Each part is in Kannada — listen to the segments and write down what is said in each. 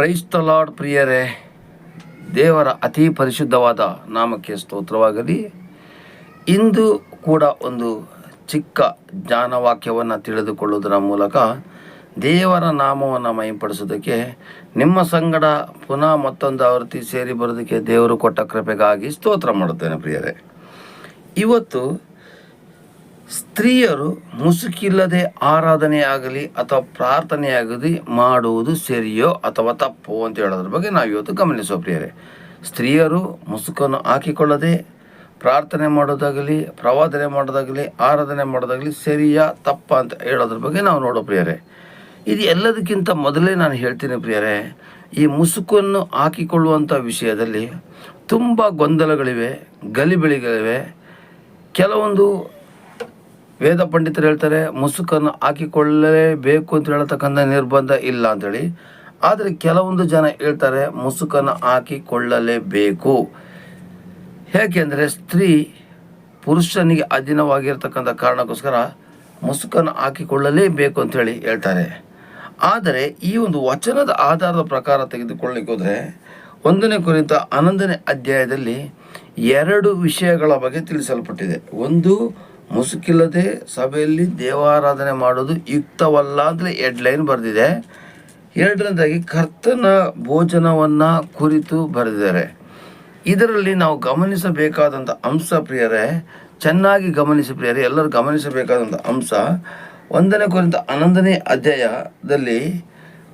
ಕ್ರೈಸ್ತಲಾಡ್ ಪ್ರಿಯರೇ, ದೇವರ ಅತಿ ಪರಿಶುದ್ಧವಾದ ನಾಮಕ್ಕೆ ಸ್ತೋತ್ರವಾಗಲಿ. ಇಂದು ಕೂಡ ಒಂದು ಚಿಕ್ಕ ಜ್ಞಾನವಾಕ್ಯವನ್ನು ತಿಳಿದುಕೊಳ್ಳುವುದರ ಮೂಲಕ ದೇವರ ನಾಮವನ್ನು ಮೈಂಪಡಿಸೋದಕ್ಕೆ ನಿಮ್ಮ ಸಂಗಡ ಪುನಃ ಮತ್ತೊಂದು ಆವೃತ್ತಿ ಸೇರಿ ಬರೋದಕ್ಕೆ ದೇವರು ಕೊಟ್ಟ ಕೃಪೆಗಾಗಿ ಸ್ತೋತ್ರ ಮಾಡುತ್ತೇನೆ ಪ್ರಿಯರೇ. ಇವತ್ತು ಸ್ತ್ರೀಯರು ಮುಸುಕಿಲ್ಲದೆ ಆರಾಧನೆಯಾಗಲಿ ಅಥವಾ ಪ್ರಾರ್ಥನೆಯಾಗಲಿ ಮಾಡುವುದು ಸರಿಯೋ ಅಥವಾ ತಪ್ಪೋ ಅಂತ ಹೇಳೋದ್ರ ಬಗ್ಗೆ ನಾವು ಇವತ್ತು ಗಮನಿಸುವ ಪ್ರಿಯರೇ. ಸ್ತ್ರೀಯರು ಮುಸುಕನ್ನು ಹಾಕಿಕೊಳ್ಳದೆ ಪ್ರಾರ್ಥನೆ ಮಾಡೋದಾಗಲಿ, ಪ್ರವಾದನೆ ಮಾಡೋದಾಗಲಿ, ಆರಾಧನೆ ಮಾಡೋದಾಗಲಿ ಸರಿಯಾ ತಪ್ಪ ಅಂತ ಹೇಳೋದ್ರ ಬಗ್ಗೆ ನಾವು ನೋಡೋ ಪ್ರಿಯರೇ. ಇದು ಎಲ್ಲದಕ್ಕಿಂತ ಮೊದಲೇ ನಾನು ಹೇಳ್ತೀನಿ ಪ್ರಿಯರೇ, ಈ ಮುಸುಕನ್ನು ಹಾಕಿಕೊಳ್ಳುವಂಥ ವಿಷಯದಲ್ಲಿ ತುಂಬ ಗೊಂದಲಗಳಿವೆ ಗಲಿಬಿಳಿಗಳಿವೆ ಕೆಲವೊಂದು ವೇದ ಪಂಡಿತರು ಹೇಳ್ತಾರೆ, ಮುಸುಕನ್ನು ಹಾಕಿಕೊಳ್ಳಲೇಬೇಕು ಅಂತ ಹೇಳತಕ್ಕಂಥ ನಿರ್ಬಂಧ ಇಲ್ಲ ಅಂತೇಳಿ. ಆದರೆ ಕೆಲವೊಂದು ಜನ ಹೇಳ್ತಾರೆ, ಮುಸುಕನ್ನು ಹಾಕಿಕೊಳ್ಳಲೇಬೇಕು. ಏಕೆಂದರೆ ಸ್ತ್ರೀ ಪುರುಷನಿಗೆ ಅಧೀನವಾಗಿರ್ತಕ್ಕಂಥ ಕಾರಣಕ್ಕೋಸ್ಕರ ಮುಸುಕನ್ನು ಹಾಕಿಕೊಳ್ಳಲೇಬೇಕು ಅಂತೇಳಿ ಹೇಳ್ತಾರೆ. ಆದರೆ ಈ ಒಂದು ವಚನದ ಆಧಾರದ ಪ್ರಕಾರ ತೆಗೆದುಕೊಳ್ಳಿಕ್ಕೆ ಹೋದರೆ, ಒಂದನೇ ಕುರಿತ ಹನ್ನೊಂದನೇ ಅಧ್ಯಾಯದಲ್ಲಿ ಎರಡು ವಿಷಯಗಳ ಬಗ್ಗೆ ತಿಳಿಸಲ್ಪಟ್ಟಿದೆ. ಒಂದು ಮುಸುಕಿಲ್ಲದೆ ಸಭೆಯಲ್ಲಿ ದೇವಾರಾಧನೆ ಮಾಡೋದು ಯುಕ್ತವಲ್ಲ ಅಂದರೆ ಹೆಡ್ಲೈನ್ ಬರೆದಿದೆ. ಎರಡನೇದಾಗಿ ಕರ್ತನ ಭೋಜನವನ್ನು ಕುರಿತು ಬರೆದಿದ್ದಾರೆ. ಇದರಲ್ಲಿ ನಾವು ಗಮನಿಸಬೇಕಾದಂಥ ಅಂಶ ಪ್ರಿಯರೇ, ಚೆನ್ನಾಗಿ ಗಮನಿಸಿ ಪ್ರಿಯರೇ, ಎಲ್ಲರೂ ಗಮನಿಸಬೇಕಾದಂಥ ಅಂಶ. ಒಂದನೇ ಕುರಿತ ಹನ್ನೊಂದನೇ ಅಧ್ಯಾಯದಲ್ಲಿ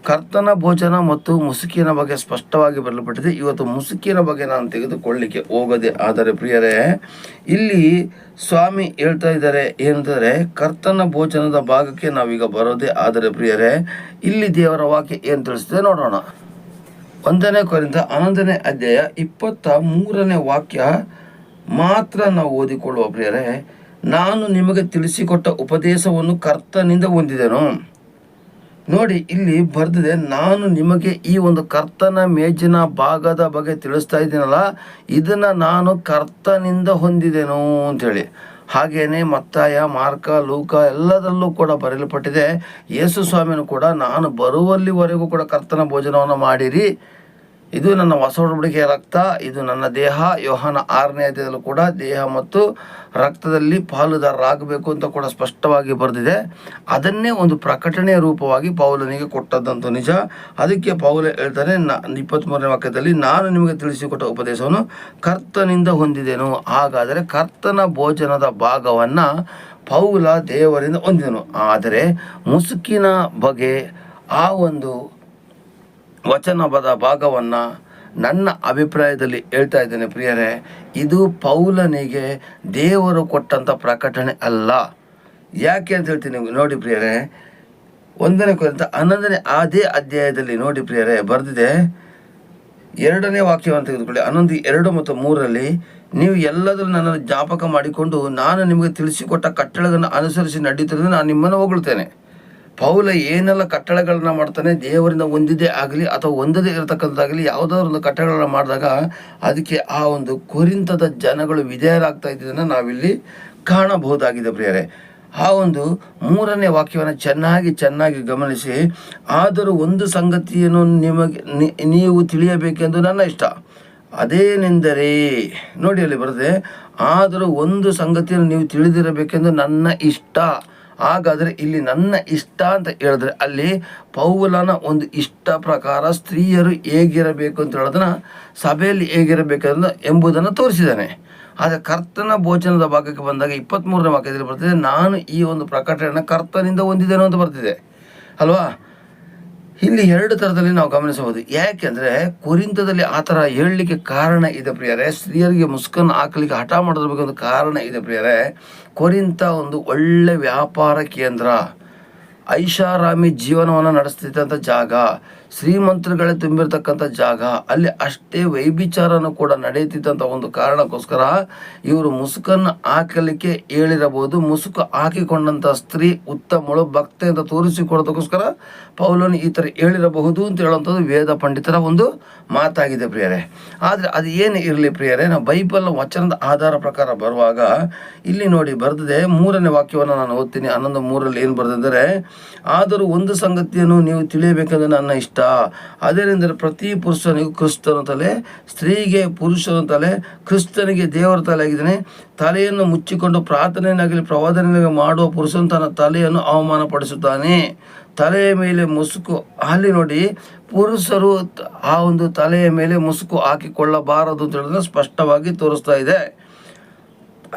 ಕರ್ತನ ಭೋಜನ ಮತ್ತು ಮುಸುಕಿನ ಬಗ್ಗೆ ಸ್ಪಷ್ಟವಾಗಿ ಬರಲ್ಪಟ್ಟಿದೆ ಇವತ್ತು ಮುಸುಕಿನ ಬಗ್ಗೆ ನಾನು ತೆಗೆದುಕೊಳ್ಳಿಕ್ಕೆ ಹೋಗದೆ, ಆದರೆ ಪ್ರಿಯರೇ, ಇಲ್ಲಿ ಸ್ವಾಮಿ ಹೇಳ್ತಾ ಇದ್ದಾರೆ ಏನಂದರೆ ಕರ್ತನ ಭೋಜನದ ಭಾಗಕ್ಕೆ ನಾವೀಗ ಬರೋದೇ, ಆದರೆ ಪ್ರಿಯರೇ, ಇಲ್ಲಿ ದೇವರ ವಾಕ್ಯ ಏನು ತಿಳಿಸ್ತದೆ ನೋಡೋಣ. ಒಂದನೇ ಕೊರಿಂದ ಹನ್ನೊಂದನೇ ಅಧ್ಯಾಯ ಇಪ್ಪತ್ತ ಮೂರನೇ ವಾಕ್ಯ ಮಾತ್ರ ನಾವು ಓದಿಕೊಳ್ಳುವ ಪ್ರಿಯರೇ, ನಾನು ನಿಮಗೆ ತಿಳಿಸಿಕೊಟ್ಟ ಉಪದೇಶವನ್ನು ಕರ್ತನಿಂದ ಹೊಂದಿದೆನು. ನೋಡಿ, ಇಲ್ಲಿ ಬರೆದಿದೆ, ನಾನು ನಿಮಗೆ ಈ ಒಂದು ಕರ್ತನ ಮೇಜಿನ ಭಾಗದ ಬಗ್ಗೆ ತಿಳಿಸ್ತಾ ಇದ್ದೀನಲ್ಲ, ಇದನ್ನು ನಾನು ಕರ್ತನಿಂದ ಹೊಂದಿದೆನು ಅಂತೇಳಿ. ಹಾಗೇನೆ ಮತ್ತಾಯ, ಮಾರ್ಕ, ಲೂಕ ಎಲ್ಲದರಲ್ಲೂ ಕೂಡ ಬರೆಯಲ್ಪಟ್ಟಿದೆ. ಯೇಸು ಸ್ವಾಮಿನೂ ಕೂಡ, ನಾನು ಬರುವಲ್ಲಿವರೆಗೂ ಕೂಡ ಕರ್ತನ ಭೋಜನವನ್ನು ಮಾಡಿರಿ. ಇದು ನನ್ನ ಹೊಸ ಒಡಂಬಡಿಕೆಯ ರಕ್ತ, ಇದು ನನ್ನ ದೇಹ. ಯೋಹಾನ ಆರನೇ ಅಧ್ಯಾಯದಲ್ಲೂ ಕೂಡ ದೇಹ ಮತ್ತು ರಕ್ತದಲ್ಲಿ ಪಾಲುದಾರರಾಗಬೇಕು ಅಂತ ಕೂಡ ಸ್ಪಷ್ಟವಾಗಿ ಬರೆದಿದೆ. ಅದನ್ನೇ ಒಂದು ಪ್ರಕಟಣೆಯ ರೂಪವಾಗಿ ಪೌಲನಿಗೆ ಕೊಟ್ಟದ್ದಂತೂ ನಿಜ. ಅದಕ್ಕೆ ಪೌಲ ಹೇಳ್ತಾನೆ, ನ ಇಪ್ಪತ್ತ್ಮೂರನೇ ವಾಕ್ಯದಲ್ಲಿ, ನಾನು ನಿಮಗೆ ತಿಳಿಸಿಕೊಟ್ಟ ಉಪದೇಶವನ್ನು ಕರ್ತನಿಂದ ಹೊಂದಿದೆನು. ಹಾಗಾದರೆ ಕರ್ತನ ಭೋಜನದ ಭಾಗವನ್ನು ಪೌಲ ದೇವರಿಂದ ಹೊಂದಿದನು. ಆದರೆ ಮುಸುಕಿನ ಬಗ್ಗೆ ಆ ಒಂದು ವಚನದ ಭಾಗವನ್ನು ನನ್ನ ಅಭಿಪ್ರಾಯದಲ್ಲಿ ಹೇಳ್ತಾ ಇದ್ದೇನೆ ಪ್ರಿಯರೇ, ಇದು ಪೌಲನಿಗೆ ದೇವರು ಕೊಟ್ಟಂಥ ಪ್ರಕಟಣೆ ಅಲ್ಲ. ಯಾಕೆ ಅಂತ ಹೇಳ್ತೀನಿ ನೋಡಿ ಪ್ರಿಯರೇ, ಒಂದನೇ ಕುರಿತ ಹನ್ನೊಂದನೇ ಅದೇ ಅಧ್ಯಾಯದಲ್ಲಿ ನೋಡಿ ಪ್ರಿಯರೇ, ಬರೆದಿದೆ. ಎರಡನೇ ವಾಕ್ಯವನ್ನು ತೆಗೆದುಕೊಳ್ಳಿ. ಹನ್ನೊಂದು, ಎರಡು ಮತ್ತು ಮೂರರಲ್ಲಿ, ನೀವು ಎಲ್ಲದರೂ ನನ್ನನ್ನು ಜ್ಞಾಪಕ ಮಾಡಿಕೊಂಡು ನಾನು ನಿಮಗೆ ತಿಳಿಸಿಕೊಟ್ಟ ಕಟ್ಟಳೆಗಳನ್ನು ಅನುಸರಿಸಿ ನಡೀತಿರೋದು ನಾನು ನಿಮ್ಮನ್ನು ಹೊಗಳ್ತೇನೆ. ಪೌಲ ಏನೆಲ್ಲ ಕಟ್ಟಳೆಗಳನ್ನ ಮಾಡ್ತಾನೆ, ದೇವರಿಂದ ಒಂದಿದೆ ಆಗಲಿ ಅಥವಾ ಒಂದದೇ ಇರತಕ್ಕಂಥದ್ದಾಗಲಿ ಯಾವುದಾದ್ರು ಒಂದು ಕಟ್ಟಳೆಗಳನ್ನ ಮಾಡಿದಾಗ ಅದಕ್ಕೆ ಆ ಒಂದು ಕುರಿಂತದ ಜನಗಳು ವಿಧೇಯರಾಗ್ತಾ ಇದ್ದದನ್ನು ನಾವಿಲ್ಲಿ ಕಾಣಬಹುದಾಗಿದೆ ಪ್ರಿಯರೇ. ಆ ಒಂದು ಮೂರನೇ ವಾಕ್ಯವನ್ನು ಚೆನ್ನಾಗಿ ಚೆನ್ನಾಗಿ ಗಮನಿಸಿ, ಆದರೂ ಒಂದು ಸಂಗತಿಯನ್ನು ನಿಮಗೆ ನೀವು ತಿಳಿಯಬೇಕೆಂದು ನನ್ನ ಇಷ್ಟ. ಅದೇನೆಂದರೆ, ನೋಡಿ ಅಲ್ಲಿ ಬರದೆ ಆದರೂ ಒಂದು ಸಂಗತಿಯನ್ನು ನೀವು ತಿಳಿದಿರಬೇಕೆಂದು ನನ್ನ ಇಷ್ಟ. ಹಾಗಾದರೆ ಇಲ್ಲಿ ನನ್ನ ಇಷ್ಟ ಅಂತ ಹೇಳಿದ್ರೆ ಅಲ್ಲಿ ಪೌಲನ ಒಂದು ಇಷ್ಟ ಪ್ರಕಾರ ಸ್ತ್ರೀಯರು ಹೇಗಿರಬೇಕು ಅಂತ ಹೇಳೋದನ್ನು ಸಭೆಯಲ್ಲಿ ಹೇಗಿರಬೇಕಂದ ಎಂಬುದನ್ನು ತೋರಿಸಿದ್ದಾನೆ. ಆದರೆ ಕರ್ತನ ಭೋಜನದ ಭಾಗಕ್ಕೆ ಬಂದಾಗ ಇಪ್ಪತ್ತ್ಮೂರನೇ ವಾಕ್ಯದಲ್ಲಿ ಬರ್ತಿದೆ, ನಾನು ಈ ಒಂದು ಪ್ರಕಟಣೆಯನ್ನು ಕರ್ತನಿಂದ ಹೊಂದಿದ್ದೇನೆ ಅಂತ ಬರ್ತಿದೆ. ಅಲ್ವಾ? ಇಲ್ಲಿ ಎರಡು ಥರದಲ್ಲಿ ನಾವು ಗಮನಿಸಬಹುದು. ಯಾಕೆಂದರೆ ಕುರಿಂತದಲ್ಲಿ ಆ ಥರ ಹೇಳಲಿಕ್ಕೆ ಕಾರಣ ಇದೆ ಪ್ರಿಯರೇ. ಸ್ತ್ರೀಯರಿಗೆ ಮುಸ್ಕನ್ನು ಹಾಕಲಿಕ್ಕೆ ಹಠ ಮಾಡೋದ್ರ ಕಾರಣ ಇದೆ ಪ್ರಿಯರೇ. ಕೊರಿಂತ ಒಂದು ಒಳ್ಳೆ ವ್ಯಾಪಾರ ಕೇಂದ್ರ. ಐಷಾರಾಮಿ ಜೀವನವನ್ನು ನಡೆಸ್ತಿದ್ದಂಥ ಜಾಗ. ಶ್ರೀಮಂತರುಗಳೇ ತುಂಬಿರ್ತಕ್ಕಂಥ ಜಾಗ. ಅಲ್ಲಿ ಅಷ್ಟೇ ವೈಭಿಚಾರನೂ ಕೂಡ ನಡೆಯುತ್ತಿದ್ದಂಥ ಒಂದು ಕಾರಣಕ್ಕೋಸ್ಕರ ಇವರು ಮುಸುಕನ್ನು ಹಾಕಲಿಕ್ಕೆ ಹೇಳಿರಬಹುದು. ಮುಸುಕು ಹಾಕಿಕೊಂಡಂಥ ಸ್ತ್ರೀ ಉತ್ತಮಳು, ಭಕ್ತೆ ಅಂತ ತೋರಿಸಿಕೊಡೋದಕ್ಕೋಸ್ಕರ ಪೌಲನು ಈ ಥರ ಹೇಳಿರಬಹುದು ಅಂತ ಹೇಳುವಂಥದ್ದು ವೇದ ಪಂಡಿತರ ಒಂದು ಮಾತಾಗಿದೆ ಪ್ರಿಯರೇ. ಆದರೆ ಅದು ಏನು ಇರಲಿ ಪ್ರಿಯರೇ, ನಾವು ಬೈಬಲ್ ವಚನದ ಆಧಾರ ಪ್ರಕಾರ ಬರುವಾಗ ಇಲ್ಲಿ ನೋಡಿ ಬರೆದಿದೆ, ಮೂರನೇ ವಾಕ್ಯವನ್ನು ನಾನು ಓದ್ತೀನಿ. ಹನ್ನೊಂದು ಮೂರಲ್ಲಿ ಏನು ಬರೆದಿದ್ದರೆ, ಆದರೂ ಒಂದು ಸಂಗತಿಯನ್ನು ನೀವು ತಿಳಿಯಬೇಕೆಂದು ನನ್ನ ಇಷ್ಟ ಅದೇನೆಂದರೆ ಪ್ರತಿ ಪುರುಷನಿಗೂ ಕ್ರಿಸ್ತನ ತಲೆ, ಸ್ತ್ರೀಗೆ ಪುರುಷನ ತಲೆ, ಕ್ರಿಸ್ತನಿಗೆ ದೇವರ ತಲೆ ಆಗಿದ್ದಾನೆ. ತಲೆಯನ್ನು ಮುಚ್ಚಿಕೊಂಡು ಪ್ರಾರ್ಥನೆಯಾಗಲಿ ಪ್ರವಾದನೆಯಾಗಲಿ ಮಾಡುವ ಪುರುಷನು ತನ್ನ ತಲೆಯನ್ನು ಅವಮಾನಪಡಿಸುತ್ತಾನೆ. ತಲೆಯ ಮೇಲೆ ಮುಸುಕು ಅಲ್ಲಿ ನೋಡಿ, ಪುರುಷರು ಆ ಒಂದು ತಲೆಯ ಮೇಲೆ ಮುಸುಕು ಹಾಕಿಕೊಳ್ಳಬಾರದು ಅಂತ ಹೇಳಿದ್ರೆ ಸ್ಪಷ್ಟವಾಗಿ ತೋರಿಸ್ತಾ ಇದೆ.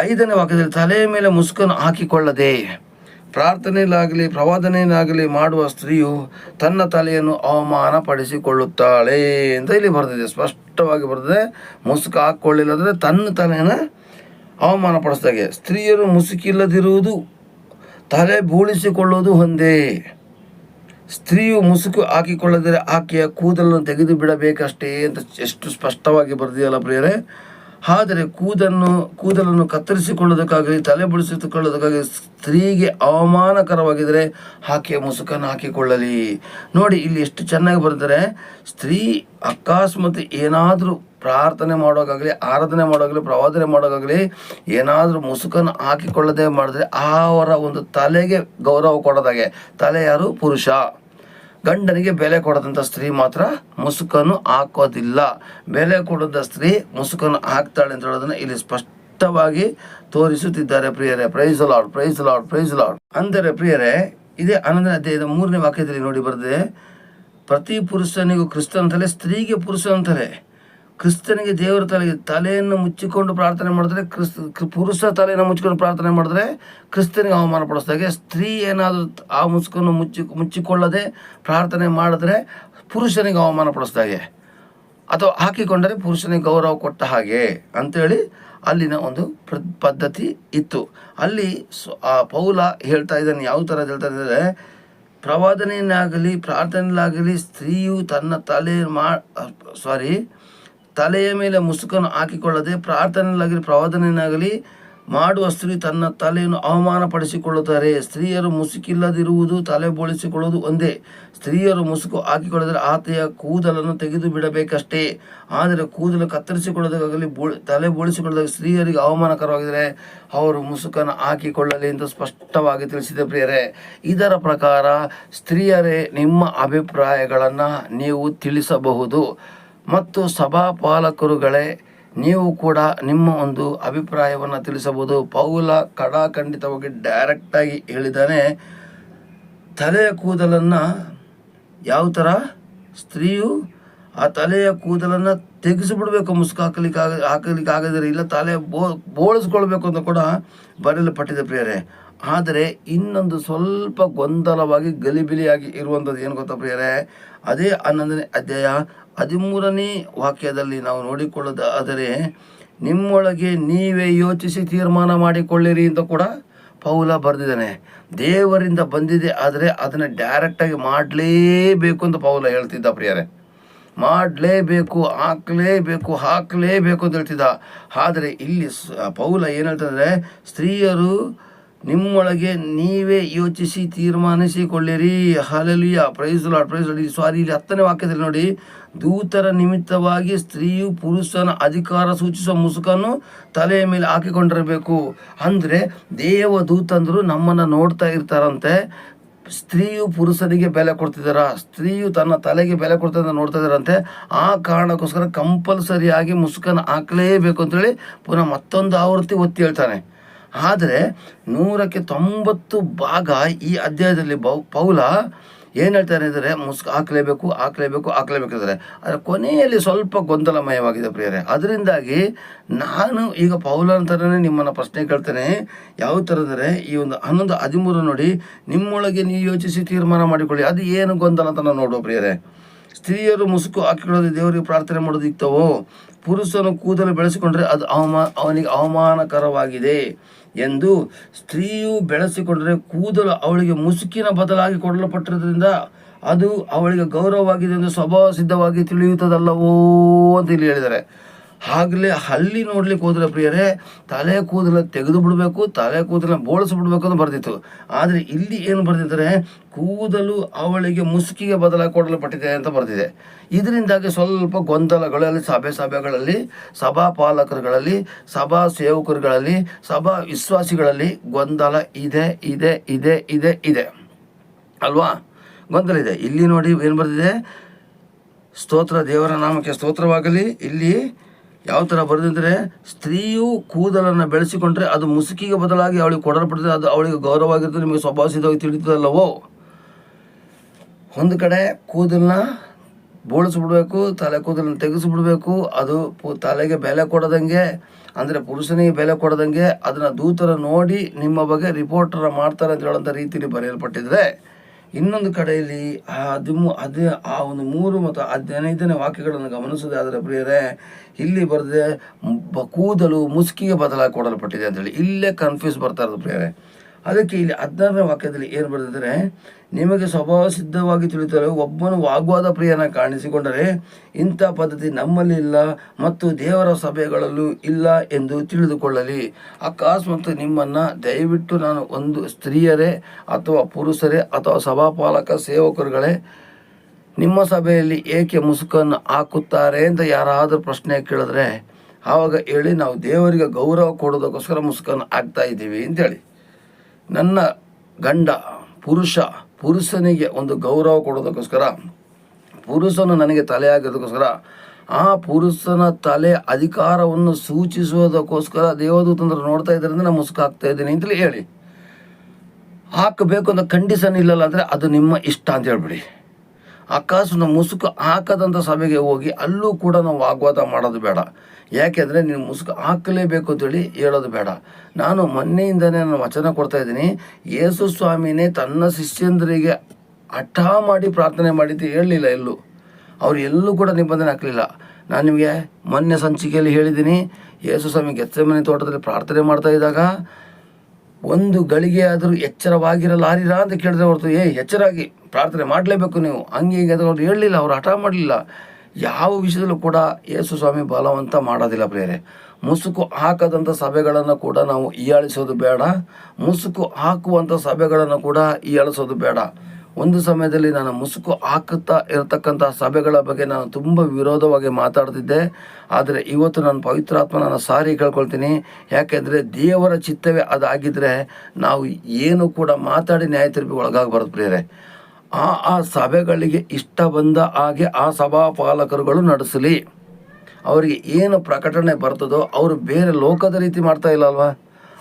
ಐದನೇ ವಾಕ್ಯದಲ್ಲಿ ತಲೆಯ ಮೇಲೆ ಮುಸುಕನ್ನು ಹಾಕಿಕೊಳ್ಳದೆ. ಪ್ರಾರ್ಥನೆಯಲ್ಲಾಗಲಿ ಪ್ರವಾದನೆಯಲ್ಲಾಗಲಿ ಮಾಡುವ ಸ್ತ್ರೀಯು ತನ್ನ ತಲೆಯನ್ನು ಅವಮಾನ ಪಡಿಸಿಕೊಳ್ಳುತ್ತಾಳೆ ಅಂತ ಇಲ್ಲಿ ಬರೆದಿದೆ. ಸ್ಪಷ್ಟವಾಗಿ ಬರೆದಿದೆ, ಮುಸುಕು ಹಾಕ್ಕೊಳ್ಳಿಲ್ಲ ಅಂದರೆ ತನ್ನ ತಲೆಯನ್ನು ಅವಮಾನ ಪಡಿಸ್ದಾಗೆ ಸ್ತ್ರೀಯರು ಮುಸುಕಿಲ್ಲದಿರುವುದು, ತಲೆ ಬೂಳಿಸಿಕೊಳ್ಳುವುದು ಒಂದೇ. ಸ್ತ್ರೀಯು ಮುಸುಕು ಹಾಕಿಕೊಳ್ಳದರೆ ಆಕೆಯ ಕೂದಲನ್ನು ತೆಗೆದು ಬಿಡಬೇಕಷ್ಟೇ ಅಂತ ಎಷ್ಟು ಸ್ಪಷ್ಟವಾಗಿ ಬರೆದಿದೆಯಲ್ಲ ಪ್ರಿಯರೇ. ಆದರೆ ಕೂದನ್ನು, ಕೂದಲನ್ನು ಕತ್ತರಿಸಿಕೊಳ್ಳೋದಕ್ಕಾಗಲಿ ತಲೆ ಬಿಡಿಸಿಕೊಳ್ಳೋದಕ್ಕಾಗಲಿ ಸ್ತ್ರೀಗೆ ಅವಮಾನಕರವಾಗಿದ್ದರೆ ಆಕೆಯ ಮುಸುಕನ್ನು ಹಾಕಿಕೊಳ್ಳಲಿ. ನೋಡಿ, ಇಲ್ಲಿ ಎಷ್ಟು ಚೆನ್ನಾಗಿ ಬರೆದರೆ ಸ್ತ್ರೀ ಅಕಸ್ಮಾತ್ ಏನಾದರೂ ಪ್ರಾರ್ಥನೆ ಮಾಡೋಕ್ಕಾಗಲಿ ಆರಾಧನೆ ಮಾಡೋಕ್ಕಾಗಲಿ ಪ್ರವಾದನೆ ಮಾಡೋಕ್ಕಾಗಲಿ ಏನಾದರೂ ಮುಸುಕನ್ನು ಹಾಕಿಕೊಳ್ಳದೆ ಮಾಡಿದ್ರೆ ಅವರ ಒಂದು ತಲೆಗೆ ಗೌರವ ಕೊಡೋದಾಗೆ. ತಲೆ ಯಾರು? ಪುರುಷ. ಗಂಡನಿಗೆ ಬೆಲೆ ಕೊಡದಂಥ ಸ್ತ್ರೀ ಮಾತ್ರ ಮುಸುಕನ್ನು ಹಾಕೋದಿಲ್ಲ. ಬೆಲೆ ಕೊಡದ ಸ್ತ್ರೀ ಮುಸುಕನ್ನು ಹಾಕ್ತಾಳೆ ಅಂತ ಹೇಳೋದನ್ನ ಇಲ್ಲಿ ಸ್ಪಷ್ಟವಾಗಿ ತೋರಿಸುತ್ತಿದ್ದಾರೆ ಪ್ರಿಯರೇ. Praise lord praise lord praise lord ಅಂದರೆ ಪ್ರಿಯರೇ, ಇದೇ ಹನ್ನೊಂದನೇ ಅಧ್ಯಾಯದ ಮೂರನೇ ವಾಕ್ಯದಲ್ಲಿ ನೋಡಿ ಬರೆದಿದೆ, ಪ್ರತಿ ಪುರುಷನಿಗೂ ಕ್ರಿಸ್ತನ ಅಂತಲೇ ಸ್ತ್ರೀಗೆ ಪುರುಷ ತಲೆ ಕ್ರಿಸ್ತನಿಗೆ ದೇವರ ತಲೆಗೆ ತಲೆಯನ್ನು ಮುಚ್ಚಿಕೊಂಡು ಪ್ರಾರ್ಥನೆ ಮಾಡಿದ್ರೆ ಕ್ರಿಸ್ತ ಕ್ರಿ- ಪುರುಷ ತಲೆಯನ್ನು ಮುಚ್ಚಿಕೊಂಡು ಪ್ರಾರ್ಥನೆ ಮಾಡಿದ್ರೆ ಕ್ರಿಸ್ತನಿಗೆ ಅವಮಾನ ಹಾಗೆ ಸ್ತ್ರೀ ಏನಾದರೂ ಆ ಮುಸುಕನ್ನು ಮುಚ್ಚಿ, ಮುಚ್ಚಿಕೊಳ್ಳದೆ ಪ್ರಾರ್ಥನೆ ಮಾಡಿದ್ರೆ ಪುರುಷನಿಗೆ ಅವಮಾನ ಪಡಿಸ್ದಾಗೆ ಅಥವಾ ಹಾಕಿಕೊಂಡರೆ ಪುರುಷನಿಗೆ ಗೌರವ ಕೊಟ್ಟ ಹಾಗೆ ಅಂತೇಳಿ ಅಲ್ಲಿನ ಒಂದು ಪದ್ಧತಿ ಇತ್ತು. ಅಲ್ಲಿ ಆ ಪೌಲ ಹೇಳ್ತಾ ಇದ್ದಾನೆ, ಯಾವ ಥರ ಹೇಳ್ತಾ ಇದ್ದಾರೆ ಪ್ರವಾದನೆಯನ್ನಾಗಲಿ, ಪ್ರಾರ್ಥನೆಯಲ್ಲಾಗಲಿ ಸ್ತ್ರೀಯು ತನ್ನ ತಲೆ ಮಾ ಸಾರಿ ತಲೆಯ ಮೇಲೆ ಮುಸುಕನ್ನು ಹಾಕಿಕೊಳ್ಳದೆ ಪ್ರಾರ್ಥನೆಯಲ್ಲಾಗಲಿ ಪ್ರವಾದನೆಯಾಗಲಿ ಮಾಡುವ ಸ್ತ್ರೀ ತನ್ನ ತಲೆಯನ್ನು ಅವಮಾನಪಡಿಸಿಕೊಳ್ಳುತ್ತಾರೆ. ಸ್ತ್ರೀಯರು ಮುಸುಕಿಲ್ಲದಿರುವುದು, ತಲೆ ಬೋಳಿಸಿಕೊಳ್ಳುವುದು ಒಂದೇ. ಸ್ತ್ರೀಯರು ಮುಸುಕು ಹಾಕಿಕೊಳ್ಳದರೆ ಆತೆಯ ಕೂದಲನ್ನು ತೆಗೆದು ಬಿಡಬೇಕಷ್ಟೇ ಆದರೆ ಕೂದಲು ಕತ್ತರಿಸಿಕೊಳ್ಳೋದಾಗಲಿ ಬೋಳಿ, ತಲೆ ಬೋಳಿಸಿಕೊಳ್ಳೋದಾಗ ಸ್ತ್ರೀಯರಿಗೆ ಅವಮಾನಕರವಾಗಿದ್ದರೆ ಅವರು ಮುಸುಕನ್ನು ಹಾಕಿಕೊಳ್ಳಲಿ ಎಂದು ಸ್ಪಷ್ಟವಾಗಿ ತಿಳಿಸಿದೆ ಪ್ರಿಯರೇ. ಇದರ ಪ್ರಕಾರ ಸ್ತ್ರೀಯರೇ ನಿಮ್ಮ ಅಭಿಪ್ರಾಯಗಳನ್ನು ನೀವು ತಿಳಿಸಬಹುದು. ಮತ್ತು ಸಭಾಪಾಲಕರುಗಳೇ, ನೀವು ಕೂಡ ನಿಮ್ಮ ಒಂದು ಅಭಿಪ್ರಾಯವನ್ನು ತಿಳಿಸಬಹುದು. ಪೌಲ ಕಡಾಖಂಡಿತವಾಗಿ ಡೈರೆಕ್ಟಾಗಿ ಹೇಳಿದ್ದಾನೆ, ತಲೆಯ ಕೂದಲನ್ನು ಯಾವ ಥರ ಸ್ತ್ರೀಯು ಆ ತಲೆಯ ಕೂದಲನ್ನು ತೆಗೆಸಿಬಿಡ್ಬೇಕು ಮುಸುಕು ಹಾಕಲಿಕ್ಕೆ ಆಗ, ಹಾಕಲಿಕ್ಕೆ ಆಗದಿರ ಇಲ್ಲ ತಲೆ ಬೋ, ಬೋಳಿಸ್ಕೊಳ್ಬೇಕು ಅಂತ ಕೂಡ ಬರೆಯಲ್ಪಟ್ಟಿದೆ ಪ್ರಿಯರೇ. ಆದರೆ ಇನ್ನೊಂದು ಸ್ವಲ್ಪ ಗೊಂದಲವಾಗಿ ಗಲಿಬಿಲಿಯಾಗಿ ಇರುವಂಥದ್ದು ಏನು ಗೊತ್ತಾ ಪ್ರಿಯರೇ? ಅದೇ ಹನ್ನೊಂದನೇ ಅಧ್ಯಾಯ ಹದಿಮೂರನೇ ವಾಕ್ಯದಲ್ಲಿ ನಾವು ನೋಡಿಕೊಳ್ಳೋದಾದರೆ ನಿಮ್ಮೊಳಗೆ ನೀವೇ ಯೋಚಿಸಿ ತೀರ್ಮಾನ ಮಾಡಿಕೊಳ್ಳಿರಿ ಅಂತ ಕೂಡ ಪೌಲ ಬರೆದಿದ್ದಾನೆ. ದೇವರಿಂದ ಬಂದಿದೆ, ಆದರೆ ಅದನ್ನು ಡೈರೆಕ್ಟಾಗಿ ಮಾಡಲೇಬೇಕು ಅಂತ ಪೌಲ ಹೇಳ್ತಿದ್ದ ಪ್ರಿಯರೇ. ಮಾಡಲೇಬೇಕು, ಹಾಕಲೇಬೇಕು ಹಾಕಲೇಬೇಕು ಅಂತ ಹೇಳ್ತಿದ್ದ. ಆದರೆ ಇಲ್ಲಿ ಪೌಲ ಏನು ಹೇಳ್ತಂದರೆ ಸ್ತ್ರೀಯರು ನಿಮ್ಮೊಳಗೆ ನೀವೇ ಯೋಚಿಸಿ ತೀರ್ಮಾನಿಸಿಕೊಳ್ಳಿರಿ. ಹಲಲಿಯ praise lord praise lord sorry ಇಲ್ಲಿ ಹತ್ತನೇ ವಾಕ್ಯದಲ್ಲಿ ನೋಡಿ, ದೂತರ ನಿಮಿತ್ತವಾಗಿ ಸ್ತ್ರೀಯು ಪುರುಷನ ಅಧಿಕಾರ ಸೂಚಿಸುವ ಮುಸುಕನ್ನು ತಲೆಯ ಮೇಲೆ ಹಾಕಿಕೊಂಡಿರಬೇಕು. ಅಂದರೆ ದೇವ ದೂತಂದರು ನಮ್ಮನ್ನು ನೋಡ್ತಾ ಇರ್ತಾರಂತೆ. ಸ್ತ್ರೀಯು ಪುರುಷನಿಗೆ ಬೆಲೆ ಕೊಡ್ತಿದ್ದಾರ? ಸ್ತ್ರೀಯು ತನ್ನ ತಲೆಗೆ ಬೆಲೆ ಕೊಡ್ತಾ ನೋಡ್ತಾ ಇದ್ದಾರಂತೆ. ಆ ಕಾರಣಕ್ಕೋಸ್ಕರ ಕಂಪಲ್ಸರಿಯಾಗಿ ಮುಸುಕನ್ನು ಹಾಕಲೇಬೇಕು ಅಂತೇಳಿ ಪುನಃ ಮತ್ತೊಂದು ಆವೃತ್ತಿ ಒತ್ತಿ ಹೇಳ್ತಾನೆ. ಆದರೆ ನೂರಕ್ಕೆ ತೊಂಬತ್ತು ಭಾಗ ಈ ಅಧ್ಯಾಯದಲ್ಲಿ ಬೌ, ಪೌಲ ಏನು ಹೇಳ್ತಾರೆ ಅಂದರೆ ಮುಸ್ ಹಾಕಲೇಬೇಕು ಹಾಕಲೇಬೇಕು ಹಾಕಲೇಬೇಕು ಅಂದರೆ ಆದರೆ ಕೊನೆಯಲ್ಲಿ ಸ್ವಲ್ಪ ಗೊಂದಲಮಯವಾಗಿದೆ ಪ್ರಿಯರೇ. ಅದರಿಂದಾಗಿ ನಾನು ಈಗ ಪೌಲ ಥರನೇ ನಿಮ್ಮನ್ನು ಪ್ರಶ್ನೆ ಕೇಳ್ತೇನೆ. ಯಾವ ಥರ ಅಂದರೆ, ಈ ಒಂದು ಹನ್ನೊಂದು ಹದಿಮೂರು ನೋಡಿ ನಿಮ್ಮೊಳಗೆ ನೀವು ಯೋಚಿಸಿ ತೀರ್ಮಾನ ಮಾಡಿಕೊಳ್ಳಿ. ಅದು ಏನು ಗೊಂದಲ ಅಂತ ನಾವು ನೋಡುವ ಪ್ರಿಯರೇ. ಸ್ತ್ರೀಯರು ಮುಸುಕು ಹಾಕಿಕೊಳ್ಳದೆ ದೇವರಿಗೆ ಪ್ರಾರ್ಥನೆ ಮಾಡೋದಿತ್ತವೋ ಪುರುಷನು ಕೂದಲು ಬೆಳೆಸಿಕೊಂಡ್ರೆ ಅದು ಅವಮಾ, ಅವನಿಗೆ ಅವಮಾನಕರವಾಗಿದೆ ಎಂದು ಸ್ತ್ರೀಯು ಬೆಳೆಸಿಕೊಂಡರೆ ಕೂದಲು ಅವಳಿಗೆ ಮುಸುಕಿನ ಬದಲಾಗಿ ಕೊಡಲ್ಪಟ್ಟಿರೋದ್ರಿಂದ ಅದು ಅವಳಿಗೆ ಗೌರವವಾಗಿದೆ ಎಂದು ಸ್ವಭಾವ ಸಿದ್ಧವಾಗಿ ತಿಳಿಯುತ್ತದಲ್ಲವೋ ಅಂತ ಇಲ್ಲಿ ಹೇಳಿದ್ದಾರೆ. ಆಗಲೇ ಅಲ್ಲಿ ನೋಡ್ಲಿಕ್ಕೆ ಹೋದ್ರೆ ಪ್ರಿಯರೇ, ತಲೆ ಕೂದಲ ತೆಗೆದು ಬಿಡಬೇಕು ತಲೆ ಕೂದಲ ಬೋಳಿಸ್ಬಿಡ್ಬೇಕು ಅಂತ ಬರ್ದಿತ್ತು. ಆದರೆ ಇಲ್ಲಿ ಏನು ಬರ್ದಿದ್ದಾರೆ? ಕೂದಲು ಅವಳಿಗೆ ಮುಸುಕಿಗೆ ಬದಲಾಗಿ ಕೊಡಲ್ಪಟ್ಟಿದೆ ಅಂತ ಬರ್ದಿದೆ. ಇದರಿಂದಾಗಿ ಸ್ವಲ್ಪ ಗೊಂದಲಗಳಲ್ಲಿ, ಸಭೆ ಸಭೆಗಳಲ್ಲಿ, ಸಭಾ ಪಾಲಕರುಗಳಲ್ಲಿ, ಸಭಾ ಸೇವಕರುಗಳಲ್ಲಿ, ಸಭಾ ವಿಶ್ವಾಸಿಗಳಲ್ಲಿ ಗೊಂದಲ ಇದೆ ಇದೆ ಇದೆ ಇದೆ ಇದೆ. ಅಲ್ವಾ? ಗೊಂದಲ ಇದೆ. ಇಲ್ಲಿ ನೋಡಿ ಏನು ಬರ್ದಿದೆ? ಸ್ತೋತ್ರ ದೇವರ ನಾಮಕ್ಕೆ ಸ್ತೋತ್ರವಾಗಲಿ. ಇಲ್ಲಿ ಯಾವ ಥರ ಬರೆದಿದ್ರೆ ಸ್ತ್ರೀಯು ಕೂದಲನ್ನು ಬೆಳೆಸಿಕೊಂಡ್ರೆ ಅದು ಮುಸುಕಿಗೆ ಬದಲಾಗಿ ಅವಳಿಗೆ ಕೊಡಲ್ಪಡ್ತದೆ, ಅದು ಅವಳಿಗೆ ಗೌರವವಾಗಿರ್ತದೆ, ನಿಮಗೆ ಸ್ವಭಾವಿಸಿದವಾಗಿ ತಿಳಿತದಲ್ಲವೋ ಒಂದು ಕಡೆ ಕೂದಲನ್ನ ಬೋಳಿಸ್ಬಿಡ್ಬೇಕು, ತಲೆ ಕೂದಲನ್ನ ತೆಗೆಸಿಬಿಡ್ಬೇಕು, ಅದು ತಲೆಗೆ ಬೆಲೆ ಕೊಡದಂಗೆ, ಅಂದರೆ ಪುರುಷನಿಗೆ ಬೆಲೆ ಕೊಡದಂಗೆ, ಅದನ್ನು ದೂತರ ನೋಡಿ ನಿಮ್ಮ ಬಗ್ಗೆ ರಿಪೋರ್ಟರ್ ಮಾಡ್ತಾರೆ ಅಂತ ಹೇಳೋಂಥ ರೀತಿಯಲ್ಲಿ ಬರೆಯಲ್ಪಟ್ಟಿದ್ರೆ ಇನ್ನೊಂದು ಕಡೆಯಲ್ಲಿ ಆ ಹದಿಮೂ ಅದೇ ಆ ಒಂದು ಮೂರು ಮತ್ತು ಹದಿನೈದನೇ ವಾಕ್ಯಗಳನ್ನು ಗಮನಿಸೋದಾದರೆ ಪ್ರಿಯರೇ, ಇಲ್ಲಿ ಬರೆದೆ ಕೂದಲು ಮುಸುಕಿಗೆ ಬದಲಾಗಿ ಕೊಡಲ್ಪಟ್ಟಿದೆ ಅಂತೇಳಿ ಇಲ್ಲೇ ಕನ್ಫ್ಯೂಸ್ ಬರ್ತಾ ಇರೋದು ಪ್ರಿಯರೇ. ಅದಕ್ಕೆ ಇಲ್ಲಿ ಹದಿನಾರನೇ ವಾಕ್ಯದಲ್ಲಿ ಏನು ಬರೆದಿದ್ರೆ ನಿಮಗೆ ಸ್ವಭಾವ ಸಿದ್ಧವಾಗಿ ತಿಳಿತಲು ಒಬ್ಬನು ವಾಗ್ವಾದ ಪ್ರಿಯನ ಕಾಣಿಸಿಕೊಂಡರೆ ಇಂಥ ಪದ್ಧತಿ ನಮ್ಮಲ್ಲಿ ಇಲ್ಲ ಮತ್ತು ದೇವರ ಸಭೆಗಳಲ್ಲೂ ಇಲ್ಲ ಎಂದು ತಿಳಿದುಕೊಳ್ಳಲಿ. ಅಕಸ್ಮಾತ್ ನಿಮ್ಮನ್ನು ದಯವಿಟ್ಟು ನಾನು ಒಂದು ಸ್ತ್ರೀಯರೇ ಅಥವಾ ಪುರುಷರೇ ಅಥವಾ ಸಭಾಪಾಲಕ ಸೇವಕರುಗಳೇ, ನಿಮ್ಮ ಸಭೆಯಲ್ಲಿ ಏಕೆ ಮುಸುಕನ್ನು ಹಾಕುತ್ತಾರೆ ಅಂತ ಯಾರಾದರೂ ಪ್ರಶ್ನೆ ಕೇಳಿದ್ರೆ, ಆವಾಗ ಹೇಳಿ ನಾವು ದೇವರಿಗೆ ಗೌರವ ಕೊಡೋದಕ್ಕೋಸ್ಕರ ಮುಸುಕನ್ನು ಹಾಕ್ತಾ ಇದ್ದೀವಿ ಅಂತೇಳಿ ನನ್ನ ಗಂಡ ಪುರುಷ, ಪುರುಷನಿಗೆ ಒಂದು ಗೌರವ ಕೊಡೋದಕ್ಕೋಸ್ಕರ, ಪುರುಷನು ನನಗೆ ತಲೆ ಆಗೋದಕ್ಕೋಸ್ಕರ ಆ ಪುರುಷನ ತಲೆ ಅಧಿಕಾರವನ್ನು ಸೂಚಿಸುವುದಕ್ಕೋಸ್ಕರ ದೇವದೂತಂದ್ರೆ ನೋಡ್ತಾ ಇದ್ರಿಂದ ನಾನು ಮುಸ್ಕಾಗ್ತಾ ಇದ್ದೀನಿ ಅಂತಲೇ ಹೇಳಿ. ಹಾಕಬೇಕು ಅಂತ ಕಂಡೀಷನ್ ಇಲ್ಲಲ್ಲ ಅಂದರೆ ಅದು ನಿಮ್ಮ ಇಷ್ಟ ಅಂತ ಹೇಳ್ಬಿಡಿ. ಅಕಸ್ಮಾತ್ ಮುಸುಕು ಹಾಕದಂಥ ಸಭೆಗೆ ಹೋಗಿ ಅಲ್ಲೂ ಕೂಡ ನಾವು ವಾಗ್ವಾದ ಮಾಡೋದು ಬೇಡ. ಯಾಕೆಂದರೆ ನೀನು ಮುಸುಕು ಹಾಕಲೇಬೇಕು ಅಂತೇಳಿ ಹೇಳೋದು ಬೇಡ. ನಾನು ಮೊನ್ನೆಯಿಂದನೇ ನಾನು ವಚನ ಕೊಡ್ತಾ ಇದ್ದೀನಿ. ಯೇಸು ಸ್ವಾಮಿನೇ ತನ್ನ ಶಿಷ್ಯಂದರಿಗೆ ಹಠ ಮಾಡಿ ಪ್ರಾರ್ಥನೆ ಮಾಡಿದ್ದು ಹೇಳಲಿಲ್ಲ ಎಲ್ಲೂ. ಅವ್ರು ಎಲ್ಲೂ ಕೂಡ ನಿಬಂಧನೆ ಹಾಕಲಿಲ್ಲ. ನಾನು ನಿಮಗೆ ಮೊನ್ನೆ ಸಂಚಿಕೆಯಲ್ಲಿ ಹೇಳಿದ್ದೀನಿ. ಯೇಸು ಸ್ವಾಮಿ ಗೆಚ್ಚಮನೆ ತೋಟದಲ್ಲಿ ಪ್ರಾರ್ಥನೆ ಮಾಡ್ತಾ ಇದ್ದಾಗ, ಒಂದು ಗಳಿಗೆ ಆದರೂ ಎಚ್ಚರವಾಗಿರಲಾರಿರಾ ಅಂತ ಕೇಳಿದ್ರೆ ಹೊರತು ಏ ಎಚ್ಚರಾಗಿ ಪ್ರಾರ್ಥನೆ ಮಾಡಲೇಬೇಕು ನೀವು. ಹಂಗೆ ಹೀಗೆ ಅವ್ರು ಹೇಳಲಿಲ್ಲ. ಅವ್ರು ಹಠ ಮಾಡಲಿಲ್ಲ. ಯಾವ ವಿಷಯದಲ್ಲೂ ಕೂಡ ಯೇಸು ಸ್ವಾಮಿ ಬಲವಂತ ಮಾಡೋದಿಲ್ಲ ಪ್ರೇರೆ ಮುಸುಕು ಹಾಕದಂಥ ಸಭೆಗಳನ್ನು ಕೂಡ ನಾವು ಹೀಯಾಳಿಸೋದು ಬೇಡ. ಮುಸುಕು ಹಾಕುವಂಥ ಸಭೆಗಳನ್ನು ಕೂಡ ಹೀಯಾಳಿಸೋದು ಬೇಡ. ಒಂದು ಸಮಯದಲ್ಲಿ ನಾನು ಮುಸುಕು ಹಾಕುತ್ತಾ ಇರತಕ್ಕಂಥ ಸಭೆಗಳ ಬಗ್ಗೆ ನಾನು ತುಂಬ ವಿರೋಧವಾಗಿ ಮಾತಾಡ್ತಿದ್ದೆ. ಆದರೆ ಇವತ್ತು ನಾನು ಪವಿತ್ರಾತ್ಮ ನಾನು ಸಾರಿ ಕೇಳ್ಕೊಳ್ತೀನಿ ಯಾಕೆಂದರೆ ದೇವರ ಚಿತ್ತವೇ ಅದಾಗಿದ್ದರೆ ನಾವು ಏನು ಕೂಡ ಮಾತಾಡಿ ನ್ಯಾಯ ತೀರ್ಪಿಗೆ ಒಳಗಾಗಬಾರ್ದು ಪ್ರಿಯರೇ. ಆ ಆ ಸಭೆಗಳಿಗೆ ಇಷ್ಟ ಬಂದ ಹಾಗೆ ಆ ಸಭಾಪಾಲಕರುಗಳು ನಡೆಸಲಿ. ಅವರಿಗೆ ಏನು ಪ್ರಕಟಣೆ ಬರ್ತದೋ ಅವರು ಬೇರೆ ಲೋಕದ ರೀತಿ ಮಾಡ್ತಾ ಇಲ್ಲ ಅಲ್ವಾ?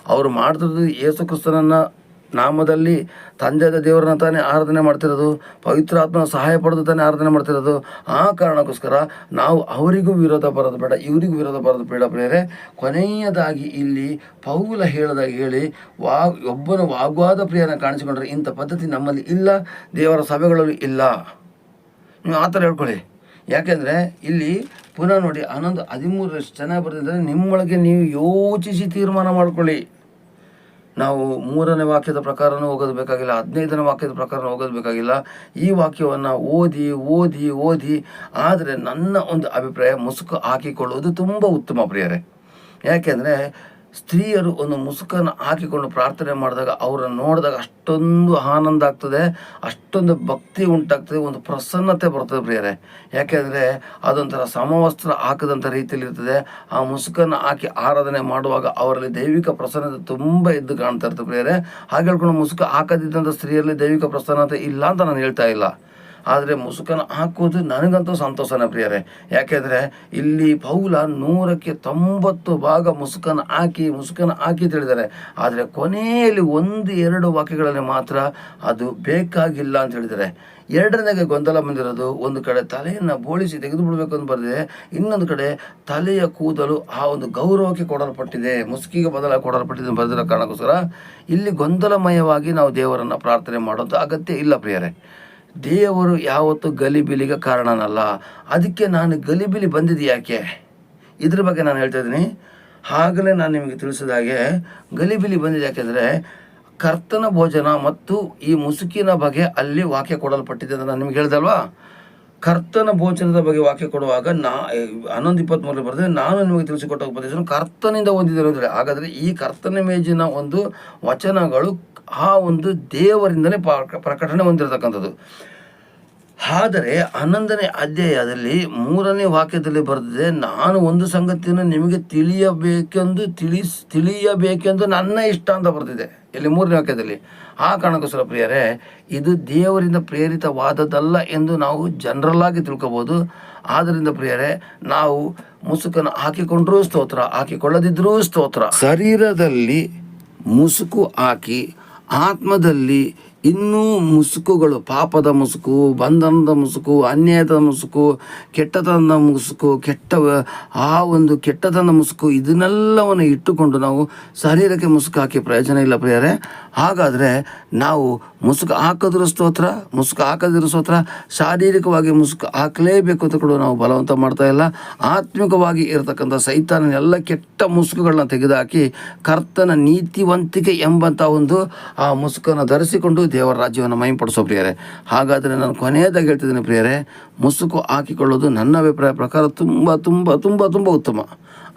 ಅವರು ಮಾಡ್ತಿರೋದು ಯೇಸು ಕ್ರಿಸ್ತನನ್ನು ನಾಮದಲ್ಲಿ ತಂದೆಯಾದ ದೇವರನ್ನ ತಾನೇ ಆರಾಧನೆ ಮಾಡ್ತಿರೋದು ಪವಿತ್ರಾತ್ಮನ ಸಹಾಯ ಪಡೆದು ತಾನೇ ಆರಾಧನೆ ಮಾಡ್ತಿರೋದು. ಆ ಕಾರಣಕ್ಕೋಸ್ಕರ ನಾವು ಅವರಿಗೂ ವಿರೋಧ ಬರೋದು ಬೇಡ, ಇವರಿಗೂ ವಿರೋಧ ಬರೋದು ಬೇಡ ಬೇರೆ ಕೊನೆಯದಾಗಿ ಇಲ್ಲಿ ಪೌಲ ಹೇಳದಾಗಿ ಹೇಳಿ, ವಾ, ಒಬ್ಬನ ವಾಗ್ವಾದ ಪ್ರಿಯನ ಕಾಣಿಸಿಕೊಂಡ್ರೆ ಇಂಥ ಪದ್ಧತಿ ನಮ್ಮಲ್ಲಿ ಇಲ್ಲ, ದೇವರ ಸಭೆಗಳಲ್ಲಿ ಇಲ್ಲ. ನೀವು ಆ ಥರ ಹೇಳ್ಕೊಳ್ಳಿ. ಯಾಕೆಂದರೆ ಇಲ್ಲಿ ಪುನಃ ನೋಡಿ ಹನ್ನೊಂದು ಹದಿಮೂರು ಚೆನ್ನಾಗಿ ಬರ್ತಿದ್ದರೆ. ನಿಮ್ಮೊಳಗೆ ನೀವು ಯೋಚಿಸಿ ತೀರ್ಮಾನ ಮಾಡ್ಕೊಳ್ಳಿ. ನಾವು ಮೂರನೇ ವಾಕ್ಯದ ಪ್ರಕಾರನೂ ಹೋಗೋದು ಬೇಕಾಗಿಲ್ಲ ಹದಿನೈದನೇ ವಾಕ್ಯದ ಪ್ರಕಾರ ಹೋಗೋದು ಬೇಕಾಗಿಲ್ಲ ಈ ವಾಕ್ಯವನ್ನು ಓದಿ ಓದಿ ಓದಿ, ಆದರೆ ನನ್ನ ಒಂದು ಅಭಿಪ್ರಾಯ ಮುಸುಕು ಹಾಕಿಕೊಳ್ಳುವುದು ತುಂಬ ಉತ್ತಮ ಪ್ರಿಯರೇ. ಯಾಕೆಂದರೆ ಸ್ತ್ರೀಯರು ಒಂದು ಮುಸುಕನ್ನು ಹಾಕಿಕೊಂಡು ಪ್ರಾರ್ಥನೆ ಮಾಡಿದಾಗ ಅವರನ್ನು ನೋಡಿದಾಗ ಅಷ್ಟೊಂದು ಆನಂದ ಆಗ್ತದೆ, ಅಷ್ಟೊಂದು ಭಕ್ತಿ ಉಂಟಾಗ್ತದೆ, ಒಂದು ಪ್ರಸನ್ನತೆ ಬರ್ತದೆ ಪ್ರಿಯರೇ. ಯಾಕೆಂದರೆ ಅದೊಂಥರ ಸಮವಸ್ತ್ರ ಹಾಕದಂಥ ರೀತಿಯಲ್ಲಿ ಇರ್ತದೆ ಆ ಮುಸುಕನ್ನು ಹಾಕಿ ಆರಾಧನೆ ಮಾಡುವಾಗ ಅವರಲ್ಲಿ ದೈವಿಕ ಪ್ರಸನ್ನತೆ ತುಂಬ ಎದ್ದು ಕಾಣ್ತಾ ಇರ್ತದೆ ಪ್ರಿಯರೇ. ಹಾಗೆ ಹೇಳ್ಕೊಂಡು ಮುಸುಕ ಹಾಕದಿದ್ದಂಥ ಸ್ತ್ರೀಯರಲ್ಲಿ ದೈವಿಕ ಪ್ರಸನ್ನತೆ ಇಲ್ಲ ಅಂತ ನಾನು ಹೇಳ್ತಾ ಇಲ್ಲ. ಆದರೆ ಮುಸುಕನ್ನು ಹಾಕೋದು ನನಗಂತೂ ಸಂತೋಷನ ಪ್ರಿಯರೇ. ಯಾಕೆಂದರೆ ಇಲ್ಲಿ ಪೌಲ ನೂರಕ್ಕೆ ತೊಂಬತ್ತು ಭಾಗ ಮುಸುಕನ್ನು ಹಾಕಿ ಮುಸುಕನ್ನು ಹಾಕಿ ತಿಳಿದರೆ ಆದರೆ ಕೊನೆಯಲ್ಲಿ ಒಂದು, ಎರಡು ವಾಕ್ಯಗಳಲ್ಲಿ ಮಾತ್ರ ಅದು ಬೇಕಾಗಿಲ್ಲ ಅಂತ ಹೇಳಿದರೆ ಎರಡನೇಗೆ ಗೊಂದಲ ಬಂದಿರೋದು ಒಂದು ಕಡೆ ತಲೆಯನ್ನು ಬೋಳಿಸಿ ತೆಗೆದು ಬಿಡಬೇಕು ಅಂತ ಬರೆದಿದೆ. ಇನ್ನೊಂದು ಕಡೆ ತಲೆಯ ಕೂದಲು ಆ ಒಂದು ಗೌರವಕ್ಕೆ ಕೊಡಲ್ಪಟ್ಟಿದೆ, ಮುಸುಕಿಗೆ ಬದಲ ಕೊಡಲ್ಪಟ್ಟಿದೆ ಬರೆದಿರೋ ಕಾರಣಕ್ಕೋಸ್ಕರ ಇಲ್ಲಿ ಗೊಂದಲಮಯವಾಗಿ ನಾವು ದೇವರನ್ನು ಪ್ರಾರ್ಥನೆ ಮಾಡೋದು ಅಗತ್ಯ ಇಲ್ಲ ಪ್ರಿಯರೇ. ದೇವರು ಯಾವತ್ತೂ ಗಲಿಬಿಲಿಗೆ ಕಾರಣನಲ್ಲ. ಅದಕ್ಕೆ ನಾನು ಗಲಿಬಿಲಿ ಬಂದಿದ್ದು ಯಾಕೆ? ಇದ್ರ ಬಗ್ಗೆ ನಾನು ಹೇಳ್ತಾ ಇದ್ದೀನಿ. ಆಗಲೇ ನಾನು ನಿಮಗೆ ತಿಳಿಸಿದ ಹಾಗೆ ಗಲಿಬಿಲಿ ಬಂದಿದೆ ಯಾಕೆಂದರೆ ಕರ್ತನ ಭೋಜನ ಮತ್ತು ಈ ಮುಸುಕಿನ ಬಗ್ಗೆ ಅಲ್ಲಿ ವಾಕ್ಯ ಕೊಡಲ್ಪಟ್ಟಿದೆ ಅಂತ ನಾನು ನಿಮ್ಗೆ ಹೇಳ್ದಲ್ವಾ ಕರ್ತನ ಭೋಜನದ ಬಗ್ಗೆ ವಾಕ್ಯ ಕೊಡುವಾಗ ನಾ ಹನ್ನೊಂದು ಇಪ್ಪತ್ತ್ಮೂರಲ್ಲಿ ಬರ್ತದೆ ನಾನು ನಿಮಗೆ ತಿಳಿಸಿಕೊಟ್ಟ ಉಪದೇಶವನ್ನು ಕರ್ತನಿಂದ ಅಂದರೆ ಹಾಗಾದರೆ ಈ ಕರ್ತನ ಮೇಜಿನ ಒಂದು ವಚನಗಳು ಆ ಒಂದು ದೇವರಿಂದಲೇ ಪ್ರಕಟಣೆ ಹೊಂದಿರತಕ್ಕಂಥದ್ದು. ಆದರೆ ಹನ್ನೊಂದನೇ ಅಧ್ಯಾಯದಲ್ಲಿ ಮೂರನೇ ವಾಕ್ಯದಲ್ಲಿ ಬರೆದಿದೆ, ನಾನು ಒಂದು ಸಂಗತಿಯನ್ನು ನಿಮಗೆ ತಿಳಿಯಬೇಕೆಂದು ತಿಳಿಸ್, ತಿಳಿಯಬೇಕೆಂದು ನನ್ನ ಇಷ್ಟ ಅಂತ ಬರ್ತಿದೆ ಇಲ್ಲಿ ಮೂರನೇ ವಾಕ್ಯದಲ್ಲಿ, ಆ ಕಾರಣಕ್ಕೋಸ್ಕರ ಪ್ರಿಯರೇ, ಇದು ದೇವರಿಂದ ಪ್ರೇರಿತವಾದದ್ದಲ್ಲ ಎಂದು ನಾವು ಜನರಲ್ ಆಗಿ ತಿಳ್ಕೊಬೋದು. ಆದ್ದರಿಂದ ಪ್ರಿಯರೇ, ನಾವು ಮುಸುಕನ್ನು ಹಾಕಿಕೊಂಡ್ರೂ ಸ್ತೋತ್ರ, ಹಾಕಿಕೊಳ್ಳದಿದ್ರೂ ಸ್ತೋತ್ರ. ಶರೀರದಲ್ಲಿ ಮುಸುಕು ಹಾಕಿ, ಆತ್ಮದಲ್ಲಿ ಇನ್ನೂ ಮುಸುಕುಗಳು, ಪಾಪದ ಮುಸುಕು, ಬಂಧನದ ಮುಸುಕು, ಅನ್ಯಾಯದ ಮುಸುಕು, ಕೆಟ್ಟತನದ ಮುಸುಕು, ಕೆಟ್ಟ, ಆ ಒಂದು ಕೆಟ್ಟತನದ ಮುಸುಕು, ಇದನ್ನೆಲ್ಲವನ್ನು ಇಟ್ಟುಕೊಂಡು ನಾವು ಶರೀರಕ್ಕೆ ಮುಸುಕು ಹಾಕಿ ಪ್ರಯೋಜನ ಇಲ್ಲ ಪ್ರಿಯರೇ. ಹಾಗಾದರೆ ನಾವು ಮುಸುಕು ಹಾಕಿದ್ರು ಸ್ತೋತ್ರ, ಮುಸುಕು ಹಾಕದಿರೋ ಸ್ತೋತ್ರ, ಶಾರೀರಿಕವಾಗಿ ಮುಸುಕು ಹಾಕಲೇಬೇಕು ಅಂತ ಕೂಡ ನಾವು ಬಲವಂತ ಮಾಡ್ತಾ ಇಲ್ಲ. ಆತ್ಮಿಕವಾಗಿ ಇರತಕ್ಕಂಥ ಸೈತಾನ ಎಲ್ಲ ಕೆಟ್ಟ ಮುಸುಕುಗಳನ್ನ ತೆಗೆದುಹಾಕಿ ಕರ್ತನ ನೀತಿವಂತಿಕೆ ಎಂಬಂಥ ಒಂದು ಆ ಮುಸುಕನ್ನು ಧರಿಸಿಕೊಂಡು ದೇವರ ರಾಜ್ಯವನ್ನು ಮೈಂಪಡಿಸೋ ಪ್ರಿಯರೇ. ಹಾಗಾದರೆ ನಾನು ಕೊನೆಯದಾಗಿ ಹೇಳ್ತಿದ್ದೀನಿ ಪ್ರಿಯರೇ, ಮುಸುಕು ಹಾಕಿಕೊಳ್ಳೋದು ನನ್ನ ಅಭಿಪ್ರಾಯ ಪ್ರಕಾರ ತುಂಬ ತುಂಬ ತುಂಬ ತುಂಬ ಉತ್ತಮ.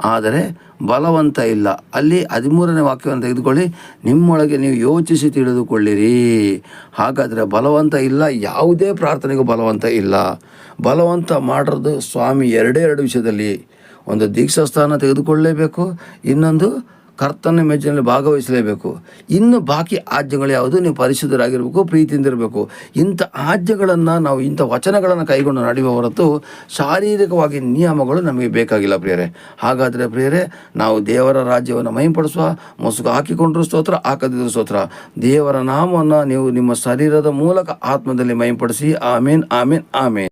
ಆದರೆ ಬಲವಂತ ಇಲ್ಲ. ಅಲ್ಲಿ ಹದಿಮೂರನೇ ವಾಕ್ಯವನ್ನು ತೆಗೆದುಕೊಳ್ಳಿ. ನಿಮ್ಮೊಳಗೆ ನೀವು ಯೋಚಿಸಿ ತಿಳಿದುಕೊಳ್ಳಿರಿ. ಹಾಗಾದರೆ ಬಲವಂತ ಇಲ್ಲ, ಯಾವುದೇ ಪ್ರಾರ್ಥನೆಗೂ ಬಲವಂತ ಇಲ್ಲ. ಬಲವಂತ ಮಾಡಿರೋದು ಸ್ವಾಮಿ ಎರಡೇ ಎರಡು ವಿಷಯದಲ್ಲಿ. ಒಂದು ದೀಕ್ಷಾಸ್ಥಾನ ತೆಗೆದುಕೊಳ್ಳಲೇಬೇಕು, ಇನ್ನೊಂದು ಕರ್ತನ ಮೇಜಿನಲ್ಲಿ ಭಾಗವಹಿಸಲೇಬೇಕು. ಇನ್ನು ಬಾಕಿ ಆಜ್ಯಗಳು ಯಾವುದು? ನೀವು ಪರಿಶುದ್ಧರಾಗಿರಬೇಕು ಪ್ರೀತಿಯಿಂದಿರಬೇಕು ಇಂಥ ಆಜ್ಯಗಳನ್ನು ನಾವು, ಇಂಥ ವಚನಗಳನ್ನು ಕೈಗೊಂಡು ನಡೆಯುವ ಹೊರತು ಶಾರೀರಿಕವಾಗಿ ನಿಯಮಗಳು ನಮಗೆ ಬೇಕಾಗಿಲ್ಲ ಪ್ರಿಯರೇ. ಹಾಗಾದರೆ ಪ್ರಿಯರೇ, ನಾವು ದೇವರ ರಾಜ್ಯವನ್ನು ಮೈಂಪಡಿಸುವ ಮುಸುಗು ಹಾಕಿಕೊಂಡ್ರೂ ಸ್ತೋತ್ರ, ಹಾಕದಿದ್ರು ಸ್ತೋತ್ರ. ದೇವರ ನಾಮವನ್ನು ನೀವು ನಿಮ್ಮ ಶರೀರದ ಮೂಲಕ ಆತ್ಮದಲ್ಲಿ ಮೈಂಪಡಿಸಿ ಆಮೇನ್ ಆಮೇನ್ ಆಮೇನ್.